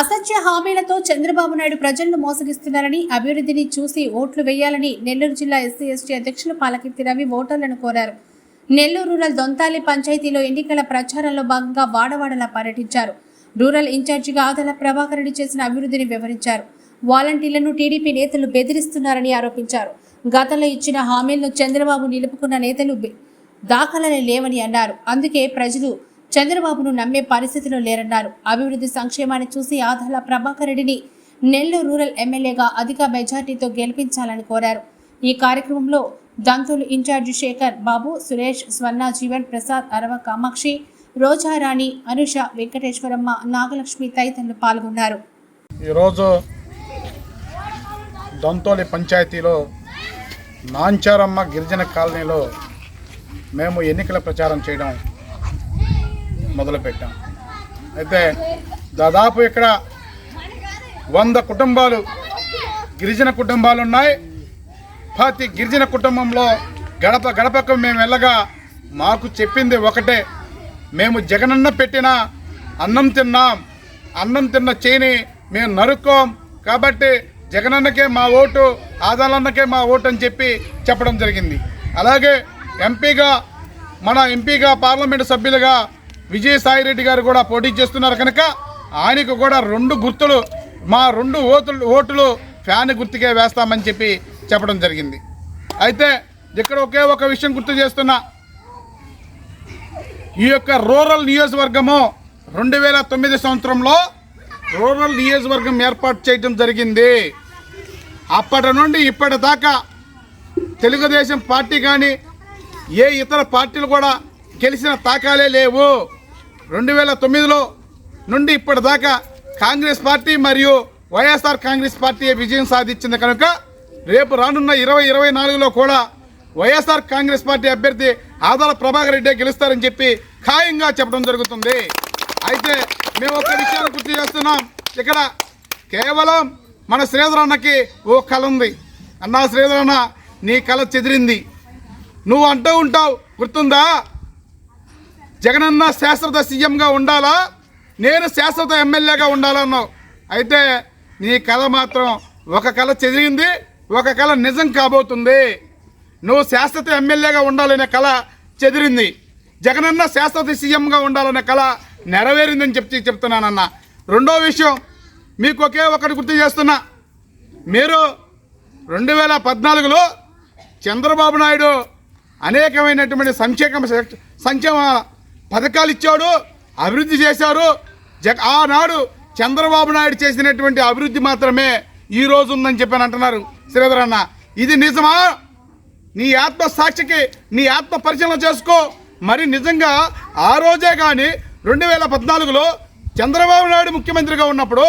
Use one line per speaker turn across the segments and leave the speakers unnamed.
అసత్య హామీలతో చంద్రబాబు నాయుడు ప్రజలను మోసగిస్తున్నారని అభివృద్ధిని చూసి ఓట్లు వేయాలని నెల్లూరు జిల్లా ఎస్సీ ఎస్టీ అధ్యక్షులు పాలకీర్తి రవి ఓటర్లను కోరారు. నెల్లూరు రూరల్ దొంతాలి పంచాయతీలో ఎన్నికల ప్రచారంలో భాగంగా వాడవాడలా పర్యటించారు. రూరల్ ఇన్ఛార్జిగా ఆదల ప్రభాకర్ రెడ్డి చేసిన అభివృద్ధిని వివరించారు. వాలంటీర్లను టీడీపీ నేతలు బెదిరిస్తున్నారని ఆరోపించారు. గతంలో ఇచ్చిన హామీలను చంద్రబాబు నిలుపుకున్న నేతలు దాఖలనే లేవని అన్నారు. అందుకే ప్రజలు చంద్రబాబును నమ్మే పరిస్థితిలో లేరన్నారు. అభివృద్ధి సంక్షేమాన్ని చూసి ఆదాల ప్రభాకర్ రెడ్డిని నెల్లూరు రూరల్ ఎమ్మెల్యేగా అధిక మెజార్టీతో గెలిపించాలని కోరారు. ఈ కార్యక్రమంలో దంతులు ఇన్ఛార్జి శేఖర్ బాబు సురేష్ స్వర్ణ జీవన్ ప్రసాద్ అరవ కామాక్షి రోజారాణి అనుష వెంకటేశ్వరమ్మ నాగలక్ష్మి తదితరులు పాల్గొన్నారు.
ఈరోజు దొంతోలి పంచాయతీలో నాంచారమ్మ గిరిజన కాలనీలో మేము ఎన్నికల ప్రచారం చేయడం మొదలుపెట్టాం. అయితే దాదాపు ఇక్కడ వంద కుటుంబాలు గిరిజన కుటుంబాలు ఉన్నాయి ప్రతి గిరిజన కుటుంబంలో గడప గడపకు మేము వెళ్ళగా మాకు చెప్పింది ఒకటే మేము జగనన్న పెట్టిన అన్నం తిన్నాం. అన్నం తిన్న చేని మేము నరుక్కోం. కాబట్టి జగనన్నకే మా ఓటు ఆదాలన్నకే మా ఓటు అని చెప్పి చెప్పడం జరిగింది. అలాగే ఎంపీగా మన ఎంపీగా పార్లమెంటు సభ్యులుగా విజయసాయి రెడ్డి గారు కూడా పోటీ చేస్తున్నారు కనుక ఆయనకు కూడా రెండు గుర్తులు మా రెండు ఓతులు ఓటులు ఫ్యాన్ గుర్తుకే వేస్తామని చెప్పి చెప్పడం జరిగింది. అయితే ఇక్కడ ఒకే ఒక విషయం గుర్తు చేస్తున్నా. ఈ యొక్క రూరల్ నియోజకవర్గము రెండు వేల తొమ్మిది సంవత్సరంలో రూరల్ నియోజకవర్గం ఏర్పాటు చేయడం జరిగింది. అప్పటి నుండి ఇప్పటిదాకా తెలుగుదేశం పార్టీ కానీ ఏ ఇతర పార్టీలు కూడా గెలిచిన తాకాలే లేవు. రెండు వేల తొమ్మిదిలో నుండి ఇప్పటిదాకా కాంగ్రెస్ పార్టీ మరియు వైఎస్ఆర్ కాంగ్రెస్ పార్టీ విజయం సాధించింది కనుక రేపు రానున్న ఇరవై ఇరవై నాలుగులో కూడా వైఎస్ఆర్ కాంగ్రెస్ పార్టీ అభ్యర్థి ఆదాల ప్రభాకర్ రెడ్డి గెలుస్తారని చెప్పి ఖాయంగా చెప్పడం జరుగుతుంది. అయితే మేము ఒక విషయాన్ని గుర్తు చేస్తున్నాం. ఇక్కడ కేవలం మన శ్రీధర్ అన్నకి ఓ కళ ఉంది. అన్నా శ్రీధర్ అన్న నీ కళ చెదిరింది. నువ్వు అంటూ ఉంటావు. గుర్తుందా? జగనన్న శాశ్వత సీఎంగా ఉండాలా? నేను శాశ్వత ఎమ్మెల్యేగా ఉండాలన్నావు. అయితే నీ కళ మాత్రం ఒక కళ చెదిరింది ఒక కళ నిజం కాబోతుంది. నువ్వు శాశ్వత ఎమ్మెల్యేగా ఉండాలనే కళ చెదిరింది. జగనన్న శాశ్వత సీఎంగా ఉండాలనే కళ నెరవేరిందని చెప్పి చెప్తున్నానన్న. రెండో విషయం మీకు ఒకే ఒకటి గుర్తు చేస్తున్నా. మీరు రెండు వేల పద్నాలుగులో చంద్రబాబు నాయుడు అనేకమైనటువంటి సంక్షేమ సంక్షేమ పథకాలు ఇచ్చాడు అభివృద్ధి చేశారు. జగ ఆనాడు చంద్రబాబు నాయుడు చేసినటువంటి అభివృద్ధి మాత్రమే ఈ రోజు ఉందని చెప్పని అంటున్నారు శ్రీధర్ అన్న. ఇది నిజమా? నీ ఆత్మ సాక్షికి నీ ఆత్మ పరిశీలన చేసుకో. మరి నిజంగా ఆ రోజే కానీ రెండు వేల పద్నాలుగులో చంద్రబాబు నాయుడు ముఖ్యమంత్రిగా ఉన్నప్పుడు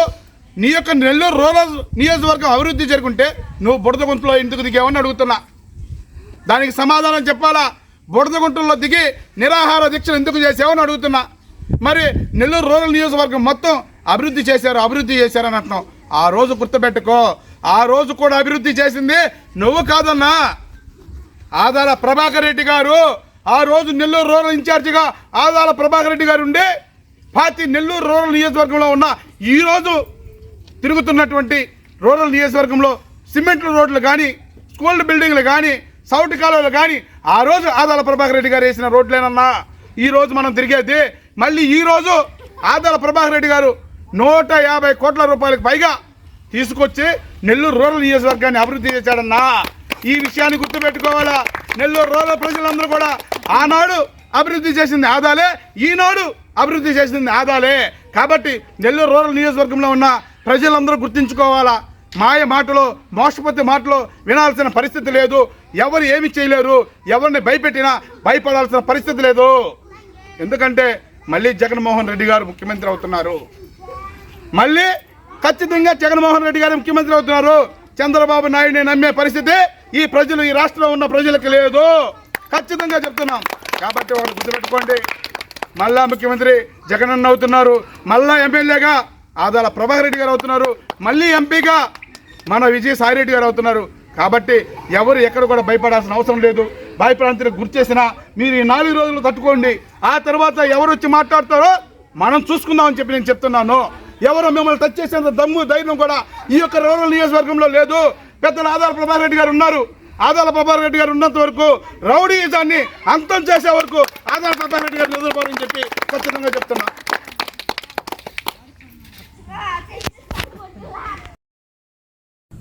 నీ యొక్క నెల్లూరు రూరల్ నియోజకవర్గం అభివృద్ధి జరుగుంటే నువ్వు బుడద గుంటలో ఎందుకు దిగావని అడుగుతున్నా. దానికి సమాధానం చెప్పాలా? బుడదగుంటల్లో దిగి నిరాహార దీక్షలు ఎందుకు చేసావని అడుగుతున్నా. మరి నెల్లూరు రూరల్ నియోజకవర్గం మొత్తం అభివృద్ధి చేశారు అభివృద్ధి చేశారని అంటున్నాం ఆ రోజు గుర్తుపెట్టుకో ఆ రోజు కూడా అభివృద్ధి చేసింది నువ్వు కాదన్నా. ఆదాల ప్రభాకర్ రెడ్డి గారు ఆ రోజు నెల్లూరు రూరల్ ఇన్ఛార్జిగా ఆదాల ప్రభాకర్ రెడ్డి గారు ఉండి పార్టీ నెల్లూరు రూరల్ నియోజకవర్గంలో ఉన్న ఈరోజు తిరుగుతున్నటువంటి రూరల్ నియోజకవర్గంలో సిమెంట్ రోడ్లు కానీ స్కూల్ బిల్డింగ్లు కానీ సౌటు కాలువలు కానీ ఆ రోజు ఆదాల ప్రభాకర్ రెడ్డి గారు వేసిన రోడ్లేనన్నా ఈరోజు మనం తిరిగేది మళ్ళీ ఈరోజు ఆదాల ప్రభాకర్ రెడ్డి గారు నూట యాభై కోట్ల రూపాయలకు పైగా తీసుకొచ్చి నెల్లూరు రూరల్ నియోజకవర్గాన్ని అభివృద్ధి చేశాడన్నా. ఈ విషయాన్ని గుర్తుపెట్టుకోవాలా? నెల్లూరు రూరల్ ప్రజలందరూ కూడా ఆనాడు అభివృద్ధి చేసింది ఆదాలే ఈనాడు అభివృద్ధి చేసింది ఆదాలే. కాబట్టి నెల్లూరు రూరల్ నియోజకవర్గంలో ఉన్న ప్రజలందరూ గుర్తించుకోవాలా? మాయ మాటలు మోసపతి మాటలు వినాల్సిన పరిస్థితి లేదు. ఎవరు ఏమి చేయలేరు? ఎవరిని భయపెట్టినా భయపడాల్సిన పరిస్థితి లేదు. ఎందుకంటే మళ్ళీ జగన్మోహన్ రెడ్డి గారు ముఖ్యమంత్రి అవుతున్నారు. మళ్ళీ ఖచ్చితంగా జగన్మోహన్ రెడ్డి గారు ముఖ్యమంత్రి అవుతున్నారు. చంద్రబాబు నాయుడిని నమ్మే పరిస్థితి ఈ ప్రజలు ఈ రాష్ట్రంలో ఉన్న ప్రజలకు లేదు. ఖచ్చితంగా చెప్తున్నాం. కాబట్టి వాళ్ళు గుర్తుపెట్టుకోండి. మళ్ళా ముఖ్యమంత్రి జగనన్న అవుతున్నారు. మళ్ళా ఎమ్మెల్యేగా ఆదాల ప్రభాకర్ రెడ్డి గారు అవుతున్నారు. మళ్ళీ ఎంపీగా మన విజయ సాయిరెడ్డి గారు అవుతున్నారు. కాబట్టి ఎవరు ఎక్కడ కూడా భయపడాల్సిన అవసరం లేదు. భయపడానికి గుర్తు మీరు ఈ నాలుగు రోజులు తట్టుకోండి. ఆ తర్వాత ఎవరు వచ్చి మాట్లాడతారో మనం చూసుకుందామని చెప్పి నేను చెప్తున్నాను. ఎవరు మిమ్మల్ని టచ్ చేసేంత దమ్ము ధైర్యం కూడా ఈ యొక్క రూరల్ నియోజకవర్గంలో లేదు. పెద్దలు ఆదాల ప్రభాకర్ రెడ్డి గారు ఉన్నారు. ఆదాల ప్రభాకర్ రెడ్డి గారు ఉన్నంత వరకు రౌడీయిజాన్ని అంతం చేసే వరకు ఆదాల ప్రభాకర్ రెడ్డి గారు నిద్రపోరని చెప్పి ఖచ్చితంగా చెప్తున్నా.